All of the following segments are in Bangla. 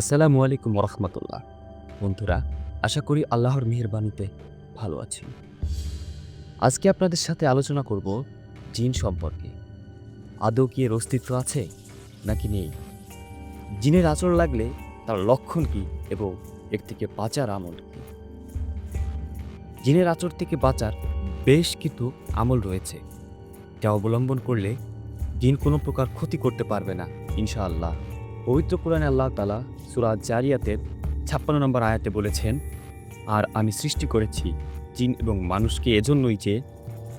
আসসালামু আলাইকুম রহমতুল্লাহ বন্ধুরা, আশা করি আল্লাহর মেহেরবানিতে ভালো আছি আজকে আপনাদের সাথে আলোচনা করব জিন সম্পর্কে। আদৌ কি এর অস্তিত্ব আছে নাকি নেই? জিনের আচরণ লাগলে তার লক্ষণ কি এবং এর থেকে বাঁচার আমল কি? জিনের আচর থেকে বাঁচার বেশ কিছু আমল রয়েছে। যা অবলম্বন করলে জিন কোনো প্রকার ক্ষতি করতে পারবে না, ইনশাআল্লাহ। পবিত্র কোরআনে আল্লাহ তালা সুরা জারিয়াতের ছাপ্পান্ন নম্বর আয়াতে বলেছেন, আর আমি সৃষ্টি করেছি জিন এবং মানুষকে এজন্যই যে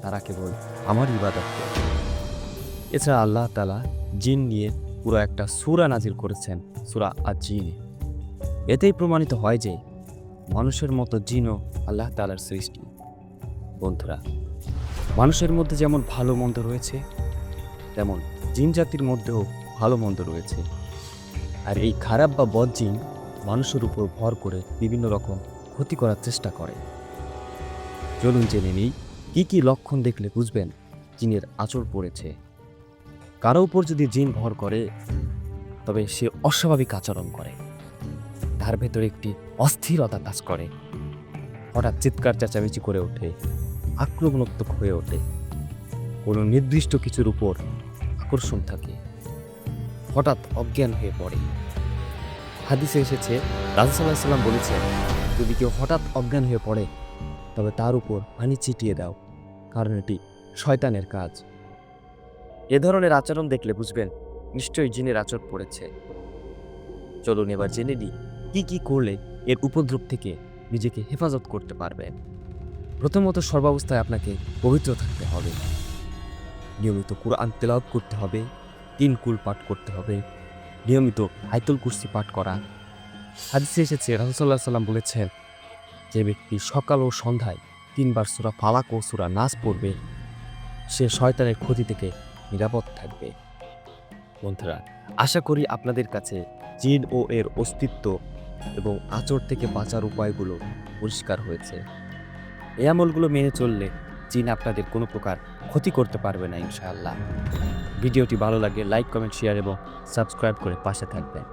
তারা কেবল আমার ইবাদত করে। এছাড়া আল্লাহ তালা জিন নিয়ে পুরো একটা সুরা নাজির করেছেন, সুরা আর জিনে এতেই প্রমাণিত হয় যে মানুষের মতো জিনও আল্লাহ তালার সৃষ্টি। বন্ধুরা, মানুষের মধ্যে যেমন ভালো মন্দ রয়েছে, তেমন জিন জাতির মধ্যেও ভালো মন্দ রয়েছে। আর এই খারাপ বা বদ মানুষের উপর ভর করে বিভিন্ন রকম ক্ষতি করার চেষ্টা করে। চলুন জেনে নিই, কী কী লক্ষণ দেখলে বুঝবেন জিনের আচর পড়েছে। কারও উপর যদি জিন ভর করে, তবে সে অস্বাভাবিক আচরণ করে। তার ভেতরে একটি অস্থিরতা কাজ করে। হঠাৎ চিৎকার, চেঁচামেচি করে ওঠে, আক্রমণাত্মক হয়ে ওঠে। কোনো নির্দিষ্ট কিছুর উপর আকর্ষণ থাকে। হঠাৎ অজ্ঞান হয়ে পড়ে। হাদিসে এসেছে রাজুসাল্লাহ বলেছেন, যদি কেউ হঠাৎ অজ্ঞান হয়ে পড়ে, তবে তার উপর পানি ছিটিয়ে দাও, কারণ এটি শয়তানের কাজ। এ ধরনের আচরণ দেখলে বুঝবেন, নিশ্চয়ই জিনের আচর পড়েছে। চলুন এবার জেনে নিই, কি কি করলে এর উপদ্রব থেকে নিজেকে হেফাজত করতে পারবেন প্রথমত সর্বাবস্থায় আপনাকে পবিত্র থাকতে হবে। নিয়মিত কোরআন তেলাওয়াত করতে হবে তিন কুল পাঠ করতে হবে। নিয়মিত আইতুল কুর্সি পাঠ করা। হাদিসে এসেছে রাহুসাল্লাহ সাল্লাম বলেছেন, যে ব্যক্তি সকাল ও সন্ধ্যায় তিনবার সুরা ফালাক ও সুরা নাচ পড়বে, সে শয়তানের ক্ষতি থেকে নিরাপদ থাকবে। বন্ধুরা, আশা করি আপনাদের কাছে জিন ও এর অস্তিত্ব এবং আচর থেকে বাঁচার উপায়গুলো পরিষ্কার হয়েছে। এই আমলগুলো মেনে চললে জিন আপনাদের কোনো প্রকার ক্ষতি করতে পারবে না, ইনশাআল্লাহ। ভিডিওটি ভালো লাগে লাইক, কমেন্ট, শেয়ার এবং সাবস্ক্রাইব করে পাশে থাকবেন।